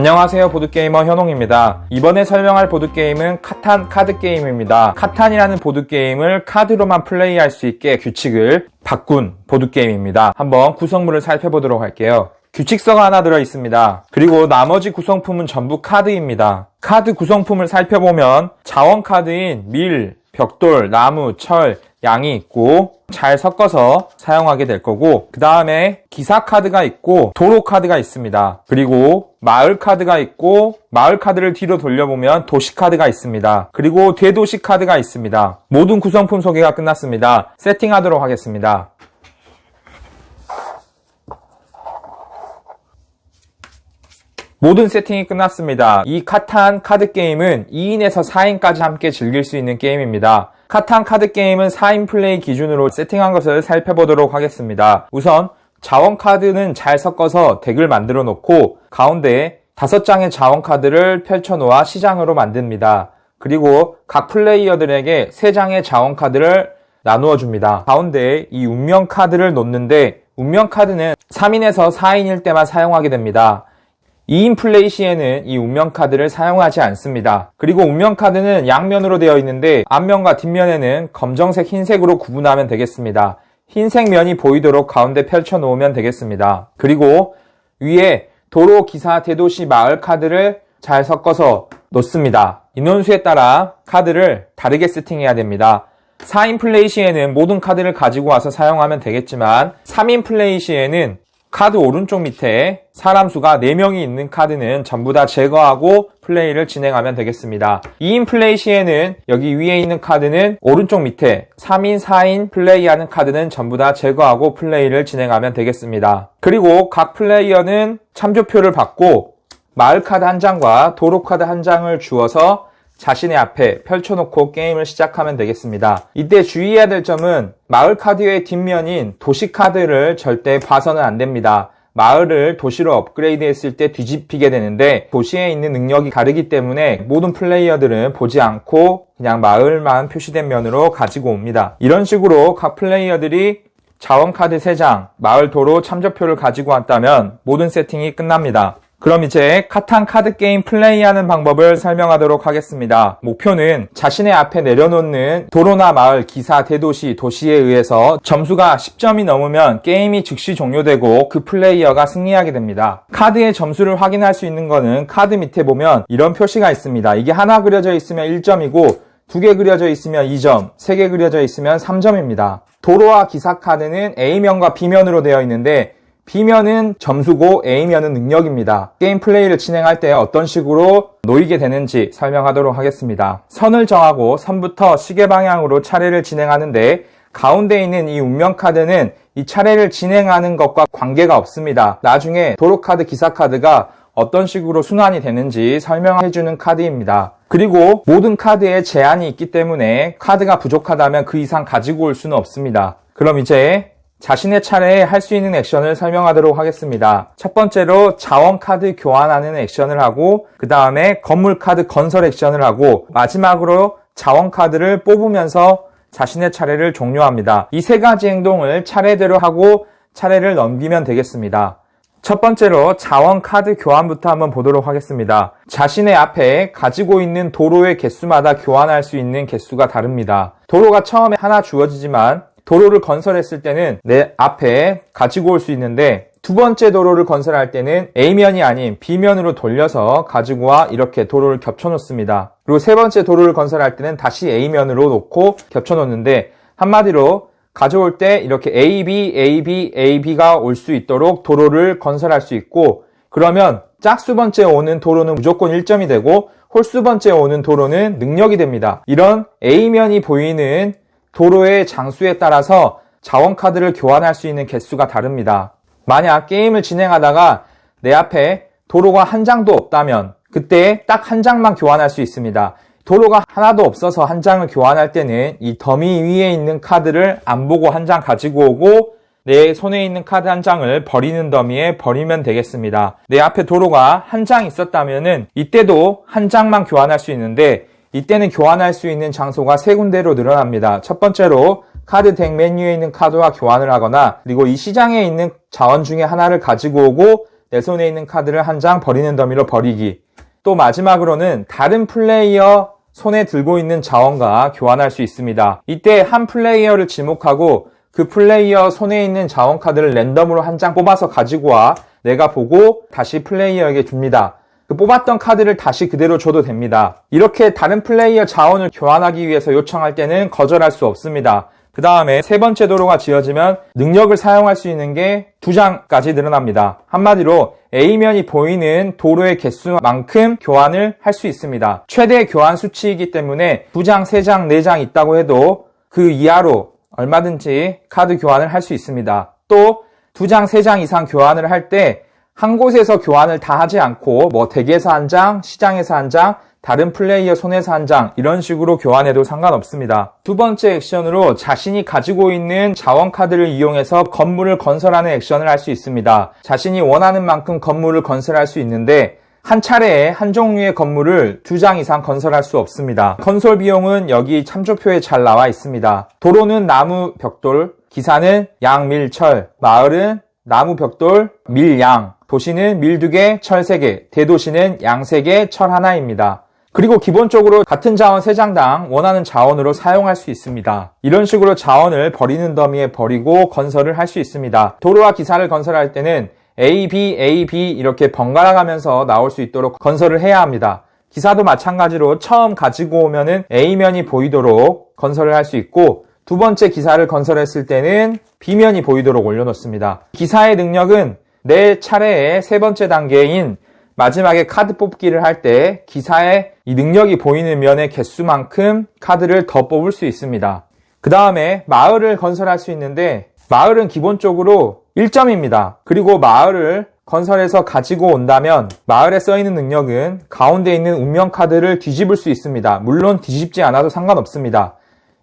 안녕하세요 보드게이머 현홍입니다. 이번에 설명할 보드게임은 카탄 카드게임입니다. 카탄이라는 보드게임을 카드로만 플레이할 수 있게 규칙을 바꾼 보드게임입니다. 한번 구성물을 살펴보도록 할게요. 규칙서가 하나 들어 있습니다. 그리고 나머지 구성품은 전부 카드입니다. 카드 구성품을 살펴보면 자원 카드인 밀, 벽돌, 나무, 철, 양이 있고 잘 섞어서 사용하게 될 거고 그 다음에 기사 카드가 있고 도로 카드가 있습니다. 그리고 마을 카드가 있고 마을 카드를 뒤로 돌려보면 도시 카드가 있습니다. 그리고 대도시 카드가 있습니다. 모든 구성품 소개가 끝났습니다. 세팅하도록 하겠습니다. 모든 세팅이 끝났습니다. 이 카탄 카드 게임은 2인에서 4인까지 함께 즐길 수 있는 게임입니다. 카탄 카드 게임은 4인 플레이 기준으로 세팅한 것을 살펴보도록 하겠습니다. 우선 자원 카드는 잘 섞어서 덱을 만들어 놓고 가운데에 5장의 자원 카드를 펼쳐 놓아 시장으로 만듭니다. 그리고 각 플레이어들에게 3장의 자원 카드를 나누어 줍니다. 가운데에 이 운명 카드를 놓는데 운명 카드는 3인에서 4인일 때만 사용하게 됩니다. 2인 플레이 시에는 이 운명 카드를 사용하지 않습니다. 그리고 운명 카드는 양면으로 되어 있는데 앞면과 뒷면에는 검정색, 흰색으로 구분하면 되겠습니다. 흰색 면이 보이도록 가운데 펼쳐 놓으면 되겠습니다. 그리고 위에 도로, 기사, 대도시, 마을 카드를 잘 섞어서 놓습니다. 인원수에 따라 카드를 다르게 세팅해야 됩니다. 4인 플레이 시에는 모든 카드를 가지고 와서 사용하면 되겠지만 3인 플레이 시에는 카드 오른쪽 밑에 사람 수가 4명이 있는 카드는 전부 다 제거하고 플레이를 진행하면 되겠습니다. 2인 플레이 시에는 여기 위에 있는 카드는 오른쪽 밑에 3인, 4인 플레이하는 카드는 전부 다 제거하고 플레이를 진행하면 되겠습니다. 그리고 각 플레이어는 참조표를 받고 마을 카드 한 장과 도로 카드 한 장을 주어서 자신의 앞에 펼쳐놓고 게임을 시작하면 되겠습니다. 이때 주의해야 될 점은 마을 카드의 뒷면인 도시 카드를 절대 봐서는 안 됩니다. 마을을 도시로 업그레이드 했을 때 뒤집히게 되는데 도시에 있는 능력이 다르기 때문에 모든 플레이어들은 보지 않고 그냥 마을만 표시된 면으로 가지고 옵니다. 이런 식으로 각 플레이어들이 자원 카드 3장, 마을 도로 참조표를 가지고 왔다면 모든 세팅이 끝납니다. 그럼 이제 카탄 카드 게임 플레이하는 방법을 설명하도록 하겠습니다. 목표는 자신의 앞에 내려놓는 도로나 마을, 기사, 대도시, 도시에 의해서 점수가 10점이 넘으면 게임이 즉시 종료되고 그 플레이어가 승리하게 됩니다. 카드의 점수를 확인할 수 있는 거는 카드 밑에 보면 이런 표시가 있습니다. 이게 하나 그려져 있으면 1점이고 두 개 그려져 있으면 2점, 세 개 그려져 있으면 3점입니다. 도로와 기사 카드는 A면과 B면으로 되어 있는데 B면은 점수고 A면은 능력입니다. 게임 플레이를 진행할 때 어떤 식으로 놓이게 되는지 설명하도록 하겠습니다. 선을 정하고 선부터 시계 방향으로 차례를 진행하는데 가운데 있는 이 운명 카드는 이 차례를 진행하는 것과 관계가 없습니다. 나중에 도로 카드, 기사 카드가 어떤 식으로 순환이 되는지 설명해주는 카드입니다. 그리고 모든 카드에 제한이 있기 때문에 카드가 부족하다면 그 이상 가지고 올 수는 없습니다. 그럼 이제 자신의 차례에 할 수 있는 액션을 설명하도록 하겠습니다. 첫 번째로 자원 카드 교환하는 액션을 하고 그 다음에 건물 카드 건설 액션을 하고 마지막으로 자원 카드를 뽑으면서 자신의 차례를 종료합니다. 이 세 가지 행동을 차례대로 하고 차례를 넘기면 되겠습니다. 첫 번째로 자원 카드 교환부터 한번 보도록 하겠습니다. 자신의 앞에 가지고 있는 도로의 개수마다 교환할 수 있는 개수가 다릅니다. 도로가 처음에 하나 주어지지만 도로를 건설했을 때는 내 앞에 가지고 올 수 있는데 두 번째 도로를 건설할 때는 A면이 아닌 B면으로 돌려서 가지고 와 이렇게 도로를 겹쳐 놓습니다. 그리고 세 번째 도로를 건설할 때는 다시 A면으로 놓고 겹쳐 놓는데 한마디로 가져올 때 이렇게 A, B, A, B, A, B가 올 수 있도록 도로를 건설할 수 있고 그러면 짝수 번째 오는 도로는 무조건 1점이 되고 홀수 번째 오는 도로는 능력이 됩니다. 이런 A면이 보이는 도로의 장수에 따라서 자원 카드를 교환할 수 있는 개수가 다릅니다. 만약 게임을 진행하다가 내 앞에 도로가 한 장도 없다면 그때 딱 한 장만 교환할 수 있습니다. 도로가 하나도 없어서 한 장을 교환할 때는 이 더미 위에 있는 카드를 안 보고 한 장 가지고 오고 내 손에 있는 카드 한 장을 버리는 더미에 버리면 되겠습니다. 내 앞에 도로가 한 장 있었다면은 이때도 한 장만 교환할 수 있는데 이때는 교환할 수 있는 장소가 세 군데로 늘어납니다. 첫 번째로 카드 덱 메뉴에 있는 카드와 교환을 하거나 그리고 이 시장에 있는 자원 중에 하나를 가지고 오고 내 손에 있는 카드를 한 장 버리는 더미로 버리기. 또 마지막으로는 다른 플레이어 손에 들고 있는 자원과 교환할 수 있습니다. 이때 한 플레이어를 지목하고 그 플레이어 손에 있는 자원 카드를 랜덤으로 한 장 뽑아서 가지고 와 내가 보고 다시 플레이어에게 줍니다. 그 뽑았던 카드를 다시 그대로 줘도 됩니다. 이렇게 다른 플레이어 자원을 교환하기 위해서 요청할 때는 거절할 수 없습니다. 그 다음에 세 번째 도로가 지어지면 능력을 사용할 수 있는 게 두 장까지 늘어납니다. 한마디로 A면이 보이는 도로의 개수만큼 교환을 할 수 있습니다. 최대 교환 수치이기 때문에 두 장, 세 장, 네 장 있다고 해도 그 이하로 얼마든지 카드 교환을 할 수 있습니다. 또 두 장, 세 장 이상 교환을 할 때 한 곳에서 교환을 다 하지 않고 뭐 댁에서 한 장, 시장에서 한 장, 다른 플레이어 손에서 한 장 이런 식으로 교환해도 상관없습니다. 두 번째 액션으로 자신이 가지고 있는 자원 카드를 이용해서 건물을 건설하는 액션을 할 수 있습니다. 자신이 원하는 만큼 건물을 건설할 수 있는데 한 차례에 한 종류의 건물을 두 장 이상 건설할 수 없습니다. 건설 비용은 여기 참조표에 잘 나와 있습니다. 도로는 나무 벽돌, 기사는 양, 밀, 철, 마을은 나무 벽돌, 밀, 양, 도시는 밀두 개, 철세 개, 대도시는 양세 개, 철 하나입니다. 그리고 기본적으로 같은 자원 3장당 원하는 자원으로 사용할 수 있습니다. 이런 식으로 자원을 버리는 더미에 버리고 건설을 할 수 있습니다. 도로와 기사를 건설할 때는 A, B, A, B 이렇게 번갈아 가면서 나올 수 있도록 건설을 해야 합니다. 기사도 마찬가지로 처음 가지고 오면은 A면이 보이도록 건설을 할 수 있고 두 번째 기사를 건설했을 때는 B면이 보이도록 올려놓습니다. 기사의 능력은 내 차례의 세 번째 단계인 마지막에 카드 뽑기를 할 때 기사의 이 능력이 보이는 면의 개수만큼 카드를 더 뽑을 수 있습니다. 그 다음에 마을을 건설할 수 있는데 마을은 기본적으로 1점입니다. 그리고 마을을 건설해서 가지고 온다면 마을에 써있는 능력은 가운데 있는 운명 카드를 뒤집을 수 있습니다. 물론 뒤집지 않아도 상관없습니다.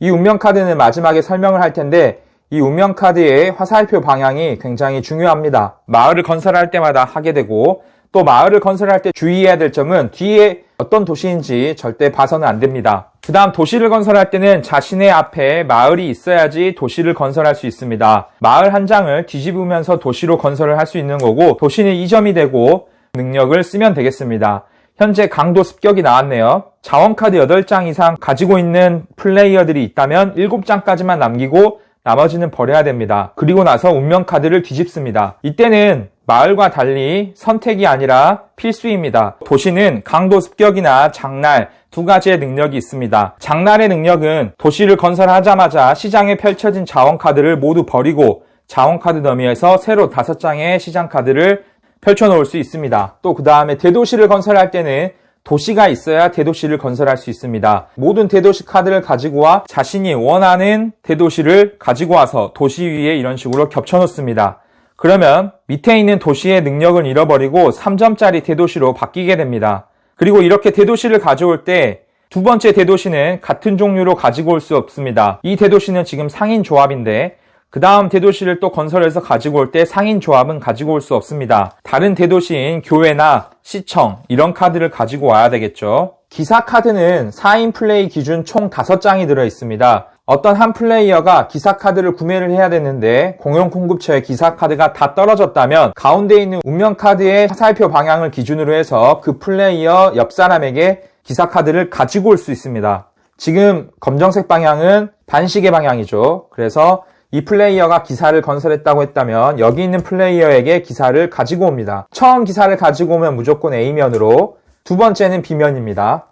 이 운명 카드는 마지막에 설명을 할 텐데 이 운명 카드의 화살표 방향이 굉장히 중요합니다. 마을을 건설할 때마다 하게 되고 또 마을을 건설할 때 주의해야 될 점은 뒤에 어떤 도시인지 절대 봐서는 안 됩니다. 그 다음 도시를 건설할 때는 자신의 앞에 마을이 있어야지 도시를 건설할 수 있습니다. 마을 한 장을 뒤집으면서 도시로 건설을 할 수 있는 거고 도시는 2점이 되고 능력을 쓰면 되겠습니다. 현재 강도 습격이 나왔네요. 자원카드 8장 이상 가지고 있는 플레이어들이 있다면 7장까지만 남기고 나머지는 버려야 됩니다. 그리고 나서 운명 카드를 뒤집습니다. 이때는 마을과 달리 선택이 아니라 필수입니다. 도시는 강도 습격이나 장날 두 가지의 능력이 있습니다. 장날의 능력은 도시를 건설하자마자 시장에 펼쳐진 자원 카드를 모두 버리고 자원 카드 더미에서 새로 다섯 장의 시장 카드를 펼쳐놓을 수 있습니다. 또 그 다음에 대도시를 건설할 때는 도시가 있어야 대도시를 건설할 수 있습니다. 모든 대도시 카드를 가지고 와 자신이 원하는 대도시를 가지고 와서 도시 위에 이런 식으로 겹쳐 놓습니다. 그러면 밑에 있는 도시의 능력을 잃어버리고 3점짜리 대도시로 바뀌게 됩니다. 그리고 이렇게 대도시를 가져올 때 두 번째 대도시는 같은 종류로 가지고 올 수 없습니다. 이 대도시는 지금 상인 조합인데 그 다음 대도시를 또 건설해서 가지고 올 때 상인 조합은 가지고 올 수 없습니다. 다른 대도시인 교회나 시청 이런 카드를 가지고 와야 되겠죠. 기사 카드는 4인 플레이 기준 총 5장이 들어 있습니다. 어떤 한 플레이어가 기사 카드를 구매를 해야 되는데 공용 공급처에 기사 카드가 다 떨어졌다면 가운데 있는 운명 카드의 화살표 방향을 기준으로 해서 그 플레이어 옆 사람에게 기사 카드를 가지고 올 수 있습니다. 지금 검정색 방향은 반시계 방향이죠. 그래서 이 플레이어가 기사를 건설했다고 했다면 여기 있는 플레이어에게 기사를 가지고 옵니다. 처음 기사를 가지고 오면 무조건 A면으로 두 번째는 B면입니다.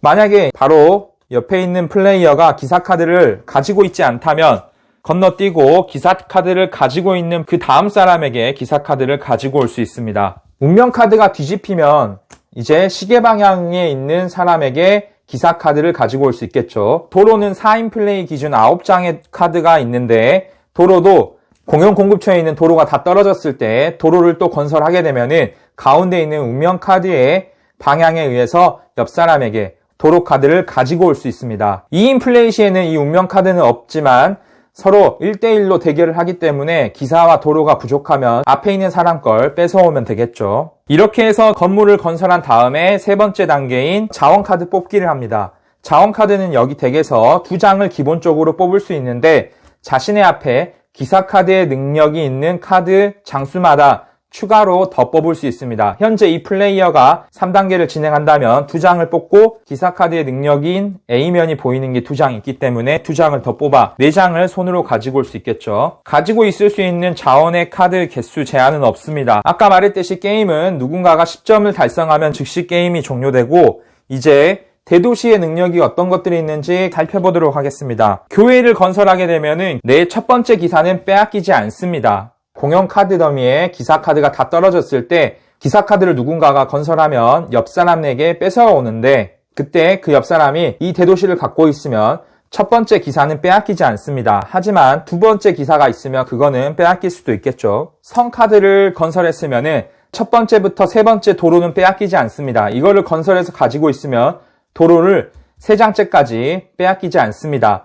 만약에 바로 옆에 있는 플레이어가 기사 카드를 가지고 있지 않다면 건너뛰고 기사 카드를 가지고 있는 그 다음 사람에게 기사 카드를 가지고 올 수 있습니다. 운명 카드가 뒤집히면 이제 시계 방향에 있는 사람에게 기사 카드를 가지고 올 수 있겠죠. 도로는 4인 플레이 기준 9장의 카드가 있는데 도로도 공용 공급처에 있는 도로가 다 떨어졌을 때 도로를 또 건설하게 되면은 가운데 있는 운명 카드의 방향에 의해서 옆 사람에게 도로 카드를 가지고 올 수 있습니다. 2인 플레이 시에는 이 운명 카드는 없지만 서로 1대1로 대결을 하기 때문에 기사와 도로가 부족하면 앞에 있는 사람 걸 뺏어오면 되겠죠. 이렇게 해서 건물을 건설한 다음에 세 번째 단계인 자원카드 뽑기를 합니다. 자원카드는 여기 덱에서 두 장을 기본적으로 뽑을 수 있는데 자신의 앞에 기사카드의 능력이 있는 카드 장수마다 추가로 더 뽑을 수 있습니다. 현재 이 플레이어가 3단계를 진행한다면 2장을 뽑고 기사카드의 능력인 A면이 보이는 게 2장 있기 때문에 2장을 더 뽑아 4장을 손으로 가지고 올 수 있겠죠. 가지고 있을 수 있는 자원의 카드 개수 제한은 없습니다. 아까 말했듯이 게임은 누군가가 10점을 달성하면 즉시 게임이 종료되고 이제 대도시의 능력이 어떤 것들이 있는지 살펴보도록 하겠습니다. 교회를 건설하게 되면은 내 첫 번째 기사는 빼앗기지 않습니다. 공용 카드 더미에 기사 카드가 다 떨어졌을 때 기사 카드를 누군가가 건설하면 옆 사람에게 뺏어오는데 그때 그 옆 사람이 이 대도시를 갖고 있으면 첫 번째 기사는 빼앗기지 않습니다. 하지만 두 번째 기사가 있으면 그거는 빼앗길 수도 있겠죠. 성 카드를 건설했으면은 첫 번째부터 세 번째 도로는 빼앗기지 않습니다. 이거를 건설해서 가지고 있으면 도로를 세 장째까지 빼앗기지 않습니다.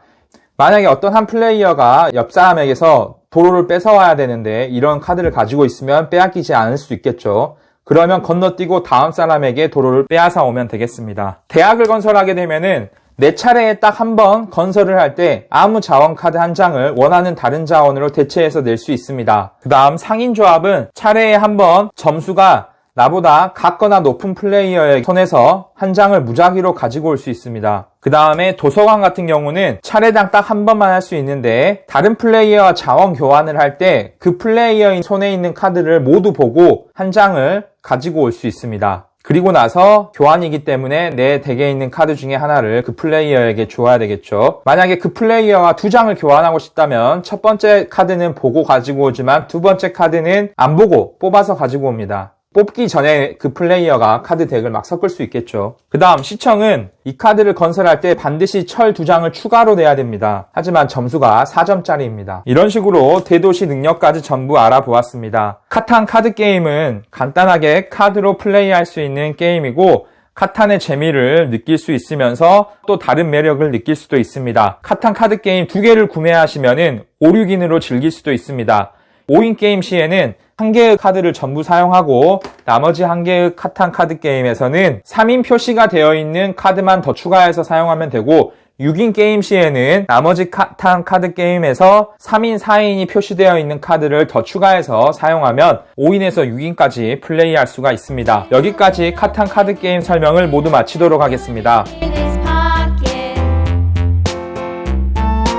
만약에 어떤 한 플레이어가 옆 사람에게서 도로를 뺏어와야 되는데 이런 카드를 가지고 있으면 빼앗기지 않을 수 있겠죠. 그러면 건너뛰고 다음 사람에게 도로를 빼앗아 오면 되겠습니다. 대학을 건설하게 되면은 내 차례에 딱 한 번 건설을 할 때 아무 자원 카드 한 장을 원하는 다른 자원으로 대체해서 낼 수 있습니다. 그 다음 상인 조합은 차례에 한 번 점수가 나보다 같거나 높은 플레이어의 손에서 한 장을 무작위로 가지고 올 수 있습니다. 그 다음에 도서관 같은 경우는 차례당 딱 한 번만 할 수 있는데 다른 플레이어와 자원 교환을 할 때 그 플레이어인 손에 있는 카드를 모두 보고 한 장을 가지고 올 수 있습니다. 그리고 나서 교환이기 때문에 내 덱에 있는 카드 중에 하나를 그 플레이어에게 줘야 되겠죠. 만약에 그 플레이어와 두 장을 교환하고 싶다면 첫 번째 카드는 보고 가지고 오지만 두 번째 카드는 안 보고 뽑아서 가지고 옵니다. 뽑기 전에 그 플레이어가 카드 덱을 막 섞을 수 있겠죠. 그 다음 시청은 이 카드를 건설할 때 반드시 철 두 장을 추가로 내야 됩니다. 하지만 점수가 4점짜리입니다. 이런 식으로 대도시 능력까지 전부 알아보았습니다. 카탄 카드 게임은 간단하게 카드로 플레이할 수 있는 게임이고 카탄의 재미를 느낄 수 있으면서 또 다른 매력을 느낄 수도 있습니다. 카탄 카드 게임 두 개를 구매하시면 은 5, 6인으로 즐길 수도 있습니다. 5인 게임 시에는 한 개의 카드를 전부 사용하고 나머지 한 개의 카탄 카드 게임에서는 3인 표시가 되어 있는 카드만 더 추가해서 사용하면 되고 6인 게임 시에는 나머지 카탄 카드 게임에서 3인, 4인이 표시되어 있는 카드를 더 추가해서 사용하면 5인에서 6인까지 플레이할 수가 있습니다. 여기까지 카탄 카드 게임 설명을 모두 마치도록 하겠습니다.